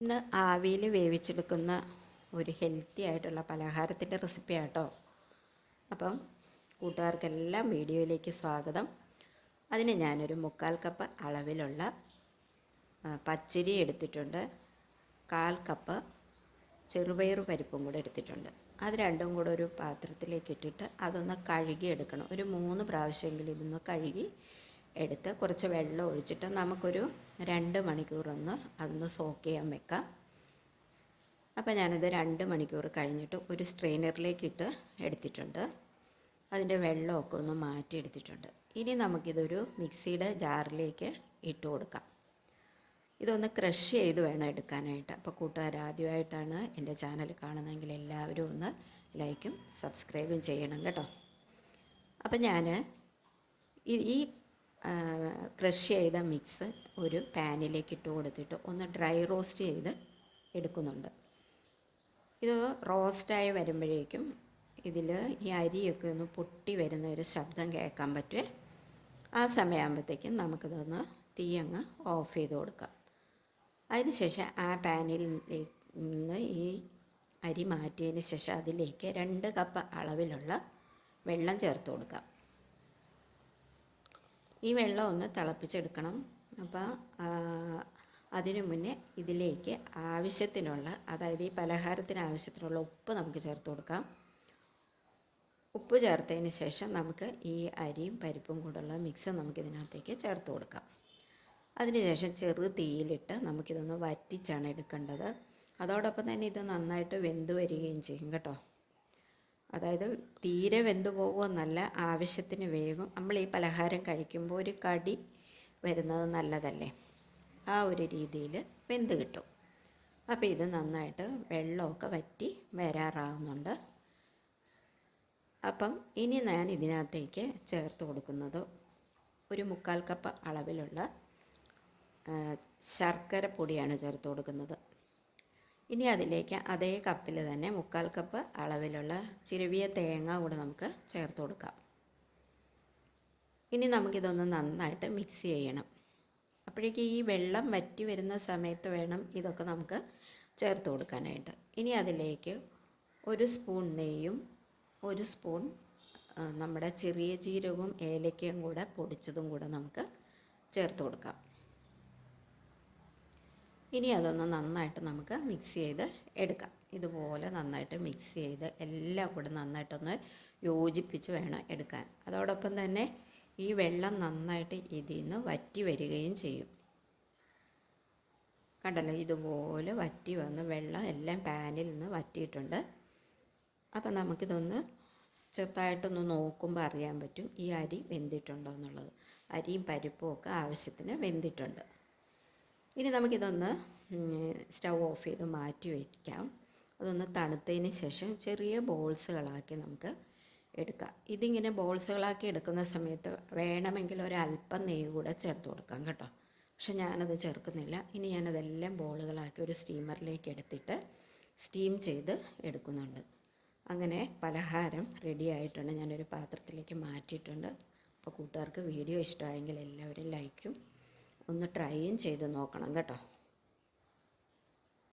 ഇന്ന് ആവിയിൽ വേവിച്ചെടുക്കുന്ന ഒരു ഹെൽത്തി ആയിട്ടുള്ള പലഹാരത്തിന്റെ റെസിപ്പി ആട്ടോ അപ്പം കൂട്ടുകാർക്കെല്ലാം വീഡിയോയിലേക്ക് സ്വാഗതം. അതിന് ഞാനൊരു മുക്കാൽ കപ്പ് അളവിലുള്ള പച്ചരി എടുത്തിട്ടുണ്ട്. കാൽ കപ്പ് ചെറുപയർ പരിപ്പും കൂടെ എടുത്തിട്ടുണ്ട്. അത് രണ്ടും കൂടെ ഒരു പാത്രത്തിലേക്ക് ഇട്ടിട്ട് അതൊന്ന് കഴുകി എടുക്കണം ഒരു മൂന്ന് പ്രാവശ്യമെങ്കിലും ഇതൊന്ന് കഴുകി എടുത്ത് കുറച്ച് വെള്ളം ഒഴിച്ചിട്ട് നമുക്കൊരു രണ്ട് മണിക്കൂറൊന്ന് അതൊന്ന് സോക്ക് ചെയ്യാൻ വെക്കാം. അപ്പോൾ ഞാനത് രണ്ട് മണിക്കൂർ കഴിഞ്ഞിട്ട് ഒരു സ്ട്രെയിനറിലേക്ക് ഇട്ട് എടുത്തിട്ടുണ്ട്. അതിന്റെ വെള്ളമൊക്കെ ഒന്ന് മാറ്റി എടുത്തിട്ടുണ്ട് ഇനി നമുക്കിതൊരു മിക്സിയുടെ ജാറിലേക്ക് ഇട്ട് കൊടുക്കാം. ഇതൊന്ന് ക്രഷ് ചെയ്ത് വേണം എടുക്കാനായിട്ട്. അപ്പോൾ കൂട്ടുകാർ ആദ്യമായിട്ടാണ് എന്റെ ചാനൽ കാണുന്നതെങ്കിൽ എല്ലാവരും ഒന്ന് ലൈക്കും സബ്സ്ക്രൈബും ചെയ്യണം കേട്ടോ. അപ്പം ഞാൻ ഈ ക്രഷ് ചെയ്ത മിക്സ് ഒരു പാനിലേക്ക് ഇട്ട് കൊടുത്തിട്ട് ഒന്ന് ഡ്രൈ റോസ്റ്റ് ചെയ്ത് എടുക്കുന്നുണ്ട്. ഇത് റോസ്റ്റായി വരുമ്പോഴേക്കും ഇതിൽ ഈ അരിയൊക്കെ ഒന്ന് പൊട്ടി വരുന്ന ഒരു ശബ്ദം കേൾക്കാൻ പറ്റുമേ ആ സമയമാകുമ്പോഴത്തേക്കും നമുക്കിതൊന്ന് തീ അങ്ങ് ഓഫ് ചെയ്ത് കൊടുക്കാം. അതിനുശേഷം ആ പാനിൽ നിന്ന് ഈ അരി മാറ്റിയതിന് ശേഷം അതിലേക്ക് രണ്ട് കപ്പ് അളവിലുള്ള വെള്ളം ചേർത്ത് കൊടുക്കാം. ഈ വെള്ളം ഒന്ന് തിളപ്പിച്ചെടുക്കണം. അപ്പോൾ അതിനു മുന്നേ ഇതിലേക്ക് ആവശ്യത്തിനുള്ള അതായത് ഈ പലഹാരത്തിന് ആവശ്യത്തിനുള്ള ഉപ്പ് നമുക്ക് ചേർത്ത് കൊടുക്കാം. ഉപ്പ് ചേർത്തതിന് ശേഷം നമുക്ക് ഈ അരിയും പരിപ്പും കൂടെയുള്ള മിക്സ് നമുക്ക് ഇതിനകത്തേക്ക് ചേർത്ത് കൊടുക്കാം. അതിനുശേഷം ചെറു തീയിലിട്ട് നമുക്കിതൊന്ന് വറ്റിച്ചാണ് എടുക്കേണ്ടത്. അതോടൊപ്പം തന്നെ ഇത് നന്നായിട്ട് വെന്ത് വരികയും ചെയ്യും കേട്ടോ. അതായത് തീരെ വെന്തു പോകുമെന്നല്ല ആവശ്യത്തിന് വേഗം നമ്മൾ ഈ പലഹാരം കഴിക്കുമ്പോൾ ഒരു കടി വരുന്നത് നല്ലതല്ലേ? ആ ഒരു രീതിയിൽ വെന്ത് കിട്ടും. അപ്പോൾ ഇത് നന്നായിട്ട് വെള്ളമൊക്കെ വറ്റി വരാറാകുന്നുണ്ട് അപ്പം ഇനി ഞാൻ ഇതിനകത്തേക്ക് ചേർത്ത് കൊടുക്കുന്നത് ഒരു മുക്കാൽ കപ്പ് അളവിലുള്ള ശർക്കര പൊടിയാണ് ചേർത്ത് കൊടുക്കുന്നത്. ഇനി അതിലേക്ക് അതേ കപ്പിൽ തന്നെ മുക്കാൽ കപ്പ് അളവിലുള്ള ചിരുവിയ തേങ്ങ കൂടെ നമുക്ക് ചേർത്ത് കൊടുക്കാം. ഇനി നമുക്കിതൊന്ന് നന്നായിട്ട് മിക്സ് ചെയ്യണം. അപ്പോഴേക്കും ഈ വെള്ളം വറ്റി വരുന്ന സമയത്ത് വേണം ഇതൊക്കെ നമുക്ക് ചേർത്ത് കൊടുക്കാനായിട്ട്. ഇനി അതിലേക്ക് ഒരു സ്പൂൺ നെയ്യും ഒരു സ്പൂൺ നമ്മുടെ ചെറിയ ജീരകവും ഏലക്കയും കൂടെ പൊടിച്ചതും കൂടെ നമുക്ക് ചേർത്ത് കൊടുക്കാം. ഇനി അതൊന്ന് നന്നായിട്ട് നമുക്ക് മിക്സ് ചെയ്ത് എടുക്കാം. ഇതുപോലെ നന്നായിട്ട് മിക്സ് ചെയ്ത് എല്ലാം കൂടെ നന്നായിട്ടൊന്ന് യോജിപ്പിച്ച് വേണം എടുക്കാൻ. അതോടൊപ്പം തന്നെ ഈ വെള്ളം നന്നായിട്ട് ഇതിൽ നിന്ന് വറ്റി വരികയും ചെയ്യും. കണ്ടല്ലോ? ഇതുപോലെ വറ്റി വന്ന് വെള്ളം എല്ലാം പാനിൽ നിന്ന് വറ്റിയിട്ടുണ്ട്. അപ്പം നമുക്കിതൊന്ന് ചെറുതായിട്ടൊന്ന് നോക്കുമ്പോൾ അറിയാൻ പറ്റും ഈ അരി വെന്തിട്ടുണ്ടോ എന്നുള്ളത്. അരിയും പരിപ്പും ഒക്കെ ആവശ്യത്തിന് വെന്തിട്ടുണ്ട്. ഇനി നമുക്കിതൊന്ന് സ്റ്റൗ ഓഫ് ചെയ്ത് മാറ്റി വയ്ക്കാം അതൊന്ന് തണുത്തതിന് ശേഷം ചെറിയ ബോൾസുകളാക്കി നമുക്ക് എടുക്കാം. ഇതിങ്ങനെ ബോൾസുകളാക്കി എടുക്കുന്ന സമയത്ത് വേണമെങ്കിൽ ഒരല്പം നെയ്യ് കൂടെ ചേർത്ത് കൊടുക്കാം കേട്ടോ. പക്ഷെ ഞാനത് ചേർക്കുന്നില്ല. ഇനി ഞാനതെല്ലാം ബോളുകളാക്കി ഒരു സ്റ്റീമറിലേക്ക് എടുത്തിട്ട് സ്റ്റീം ചെയ്ത് എടുക്കുന്നുണ്ട്. അങ്ങനെ പലഹാരം റെഡി ആയിട്ടുണ്ട്. ഞാനൊരു പാത്രത്തിലേക്ക് മാറ്റിയിട്ടുണ്ട്. അപ്പോൾ കൂട്ടുകാർക്ക് വീഡിയോ ഇഷ്ടമായെങ്കിൽ എല്ലാവരും ലൈക്കും ഒന്ന് ട്രൈയും ചെയ്ത് നോക്കണം കേട്ടോ.